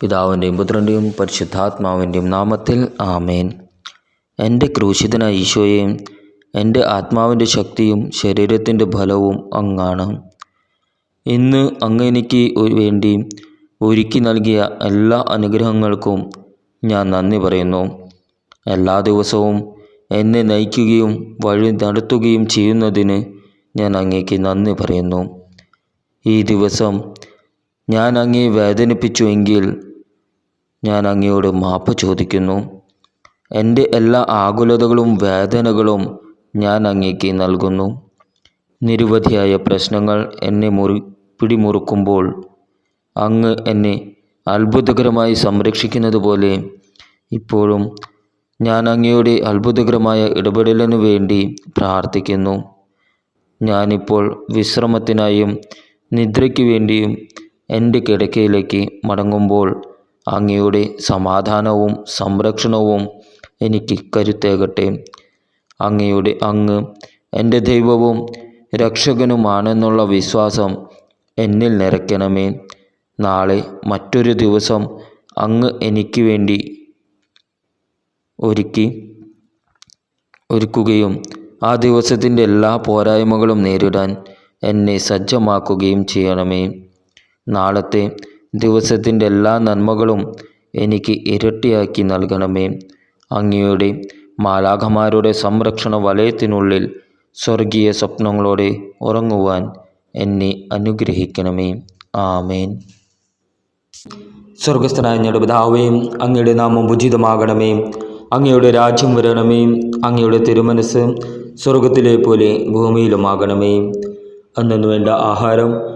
പിതാവിന്റെയും പുത്രന്റെയും പരിശുദ്ധാത്മാവിന്റെയും നാമത്തിൽ ആമേൻ. എന്റെ ക്രൂശിതനായ ഈശോയെയും എന്റെ ആത്മാവിന്റെ ശക്തിയും ശരീരത്തിന്റെ ഫലവും അങ്ങാണ്. ഇന്ന് അങ്ങ് എനിക്ക് വേണ്ടി ഒരുക്കി നൽകിയ എല്ലാ അനുഗ്രഹങ്ങൾക്കും ഞാൻ നന്ദി പറയുന്നു. എല്ലാ ദിവസവും എന്നെ നയിക്കുകയും വഴി നടത്തുകയും ചെയ്യുന്നതിന് ഞാൻ അങ്ങേക്ക് നന്ദി പറയുന്നു. ഈ ദിവസം ഞാൻ അങ്ങേ വേദനിപ്പിച്ചുവെങ്കിൽ ഞാൻ അങ്ങയോട് മാപ്പ് ചോദിക്കുന്നു. എന്റെ എല്ലാ ആകുലതകളും വേദനകളും ഞാൻ അങ്ങേക്ക് നൽകുന്നു. നിരവധിയായ പ്രശ്നങ്ങൾ എന്നെ മുറി പിടിമുറുക്കുമ്പോൾ അങ്ങ് എന്നെ അത്ഭുതകരമായി സംരക്ഷിക്കുന്നത് പോലെ ഇപ്പോഴും ഞാൻ അങ്ങയുടെ അത്ഭുതകരമായ ഇടപെടലിനു വേണ്ടി പ്രാർത്ഥിക്കുന്നു. ഞാനിപ്പോൾ വിശ്രമത്തിനായും നിദ്രയ്ക്ക് വേണ്ടിയും എന്റെ കിടക്കയിലേക്ക് മടങ്ങുമ്പോൾ അങ്ങയുടെ സമാധാനവും സംരക്ഷണവും എനിക്ക് കരുത്തേകട്ടെ. അങ്ങയുടെ അങ്ങ് എന്റെ ദൈവവും രക്ഷകനുമാണെന്നുള്ള വിശ്വാസം എന്നിൽ നിറയ്ക്കണമേ. നാളെ മറ്റൊരു ദിവസം അങ്ങ് എനിക്ക് വേണ്ടി ഒരുക്കി ഒരുക്കുകയും ആ ദിവസത്തിന്റെ എല്ലാ പോരായ്മകളും നേരിടാൻ എന്നെ സജ്ജമാക്കുകയും ചെയ്യണമേ. നാളത്തെ ദിവസത്തിന്റെ എല്ലാ നന്മകളും എനിക്ക് ഇരട്ടിയാക്കി നൽകണമേ. അങ്ങയുടെ മാലാഖമാരുടെ സംരക്ഷണ വലയത്തിനുള്ളിൽ സ്വർഗീയ സ്വപ്നങ്ങളോടെ ഉറങ്ങുവാൻ എന്നെ അനുഗ്രഹിക്കണമേ. ആമേൻ. സ്വർഗസ്ഥനായ ഞങ്ങളുടെ പിതാവേ അങ്ങയുടെ നാമം ഉചിതമാകണമേ. അങ്ങയുടെ രാജ്യം വരണമേ. അങ്ങയുടെ തിരുമനസ് സ്വർഗത്തിലെ പോലെ ഭൂമിയിലുമാകണമേ. അന്നു വേണ്ട ആഹാരം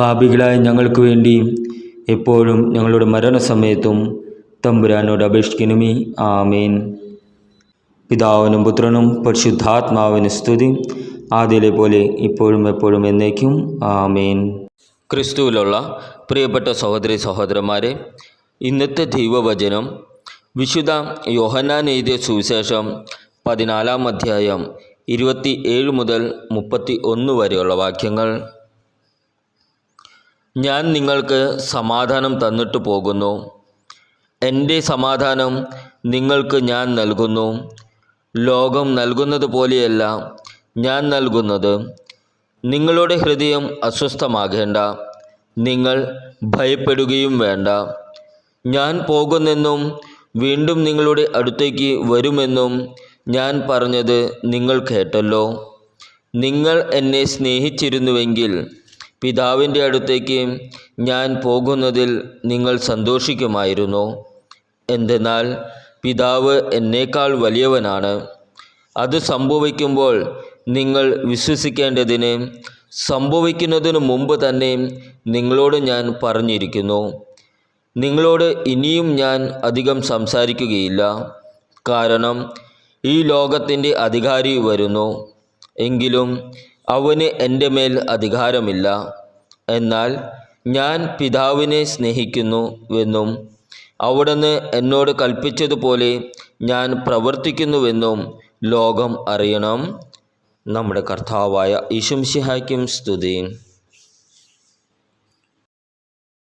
പാപികളായ ഞങ്ങൾക്ക് വേണ്ടി എപ്പോഴും ഞങ്ങളുടെ മരണസമയത്തും തമ്പുരാനോട് അപേക്ഷിക്കണമേ. ആമേൻ. പിതാവിനും പുത്രനും പരിശുദ്ധാത്മാവിന് സ്തുതി. ആദ്യയിലെ പോലെ ഇപ്പോഴും എപ്പോഴും എന്നേക്കും. ആമേൻ. ക്രിസ്തുവിലുള്ള പ്രിയപ്പെട്ട സഹോദരി സഹോദരന്മാരെ ഇന്നത്തെ ദൈവവചനം വിശുദ്ധ യോഹന്നാൻ എഴുതിയ സുവിശേഷം പതിനാലാം അധ്യായം ഇരുപത്തി ഏഴ് മുതൽ മുപ്പത്തി ഒന്ന് വരെയുള്ള വാക്യങ്ങൾ. ഞാൻ നിങ്ങൾക്ക് സമാധാനം തന്നിട്ട് പോകുന്നു. എന്റെ സമാധാനം നിങ്ങൾക്ക് ഞാൻ നൽകുന്നു. ലോകം നൽകുന്നത് പോലെയല്ല ഞാൻ നൽകുന്നത്. നിങ്ങളുടെ ഹൃദയം അസ്വസ്ഥമാകേണ്ട. നിങ്ങൾ ഭയപ്പെടുകയും വേണ്ട. ഞാൻ പോകുന്നെന്നും വീണ്ടും നിങ്ങളുടെ അടുത്തേക്ക് വരുമെന്നും ഞാൻ പറഞ്ഞത് നിങ്ങൾ കേട്ടല്ലോ. നിങ്ങൾ എന്നെ സ്നേഹിച്ചിരുന്നുവെങ്കിൽ പിതാവിന്റെ അടുത്തേക്ക് ഞാൻ പോകുന്നതിൽ നിങ്ങൾ സന്തോഷിക്കുമായിരുന്നു. എന്തെന്നാൽ പിതാവ് എന്നേക്കാൾ വലിയവനാണ്. അത് സംഭവിക്കുമ്പോൾ നിങ്ങൾ വിശ്വസിക്കേണ്ടതിന് സംഭവിക്കുന്നതിന് മുമ്പ് തന്നെ നിങ്ങളോട് ഞാൻ പറഞ്ഞിരിക്കുന്നു. നിങ്ങളോട് ഇനിയും ഞാൻ അധികം സംസാരിക്കുകയില്ല. കാരണം ഈ ലോകത്തിന്റെ അധികാരി വരുന്നു. എങ്കിലും അവന് എന്റെ മേൽ അധികാരമില്ല. എന്നാൽ ഞാൻ പിതാവിനെ സ്നേഹിക്കുന്നു സ്നേഹിക്കുന്നുവെന്നും അവിടുന്ന് എന്നോട് കൽപ്പിച്ചതുപോലെ ഞാൻ പ്രവർത്തിക്കുന്നുവെന്നും ലോകം അറിയണം. നമ്മുടെ കർത്താവായ ഈശംഷിഹായ്ക്കും സ്തുതി.